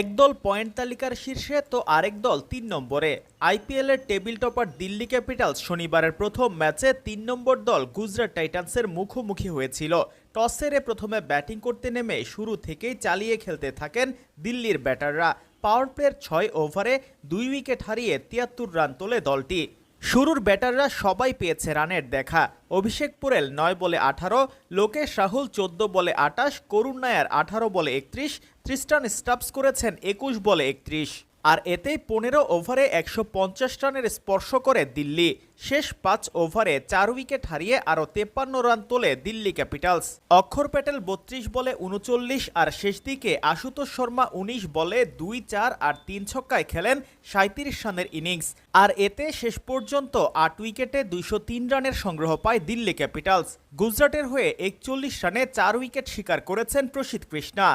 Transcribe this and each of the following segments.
একদল পয়েন্ট তালিকার শীর্ষে, তো আরেক দল তিন নম্বরে। আইপিএলের টেবিল টপার দিল্লি ক্যাপিটালস শনিবারের প্রথম ম্যাচে তিন নম্বর দল গুজরাট টাইটান্সের মুখোমুখি হয়েছিল। টস হেরে প্রথমে ব্যাটিং করতে নেমে শুরু থেকেই চালিয়ে খেলতে থাকেন দিল্লির ব্যাটাররা। পাওয়ার প্লের ছয় ওভারে দুই উইকেট হারিয়ে তিয়াত্তর রান তোলে দলটি। শুরুর ব্যাটাররা সবাই পেয়েছে রানের দেখা। অভিষেক পুরেল নয় বলে আঠারো, লোকেশ রাহুল চোদ্দ বলে আটাশ করুণ নায়ার আঠারো বলে একত্রিশ, ত্রিস্টান স্টাপস করেছেন একুশ বলে একত্রিশ। আর এতেই পনেরো ওভারে একশো পঞ্চাশ রানের স্পর্শ করে দিল্লি। শেষ পাঁচ ওভারে চার উইকেট হারিয়ে আরও তেপ্পান্ন রান তোলে দিল্লি ক্যাপিটালস। অক্ষর প্যাটেল বত্রিশ বলে উনচল্লিশ আর শেষ দিকে আশুতোষ শর্মা উনিশ বলে দুই চার আর তিন ছক্কায় খেলেন সাঁত্রিশ রানের ইনিংস। আর এতে শেষ পর্যন্ত আট উইকেটে দুইশো তিন রানের সংগ্রহ পায় দিল্লি ক্যাপিটালস। গুজরাটের হয়ে একচল্লিশ রানে চার উইকেট শিকার করেছেন প্রসিদ্ধ কৃষ্ণা।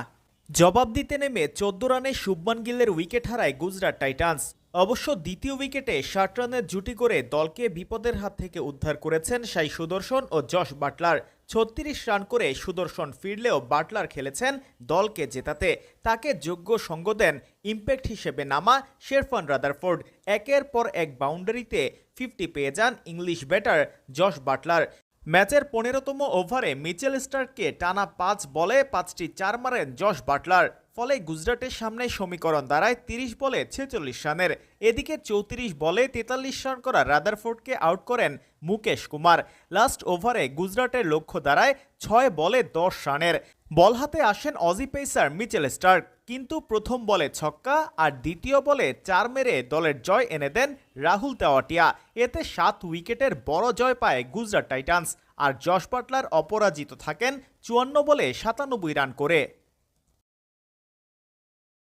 জবাব দিতে নেমে চোদ্দ রানে শুভমান গিলের উইকেট হারায় গুজরাট টাইটান্স। অবশ্য দ্বিতীয় উইকেটে ষাট রানের জুটি করে দলকে বিপদের হাত থেকে উদ্ধার করেছেন সাই সুদর্শন ও যশ বাটলার। ছত্রিশ রান করে সুদর্শন ফিরলেও বাটলার খেলেছেন দলকে জেতাতে। তাকে যোগ্য সঙ্গ দেন ইম্প্যাক্ট হিসেবে নামা শেরফান রাদারফোর্ড। একের পর এক বাউন্ডারিতে ফিফটি পেয়ে যান ইংলিশ ব্যাটার জশ বাটলার। ম্যাচের পনেরোতম ওভারে মিচেল স্টার্ককে টানা পাঁচ বলে পাঁচটি চার মারেন জশ বাটলার। ফলে গুজরাটের সামনে সমীকরণ দাঁড়ায় তিরিশ বলে ছেচল্লিশ রানের। এদিকে চৌত্রিশ বলে তেতাল্লিশ রান করা রাদারফোর্ডকে আউট করেন মুকেশ কুমার। লাস্ট ওভারে গুজরাটের লক্ষ্য দাঁড়ায় ছয় বলে দশ রানের। বল হাতে আসেন অজি পেসার মিচেল স্টার্ক। কিন্তু প্রথম বলে ছক্কা আর দ্বিতীয় বলে চার মেরে দলের জয় এনে দেন রাহুল তেওয়াটিয়া। এতে সাত উইকেটের বড় জয় পায় গুজরাট টাইটান্স। আর জশ পাটলার অপরাজিত থাকেন চুয়ান্ন বলে সাতানব্বই রান করে।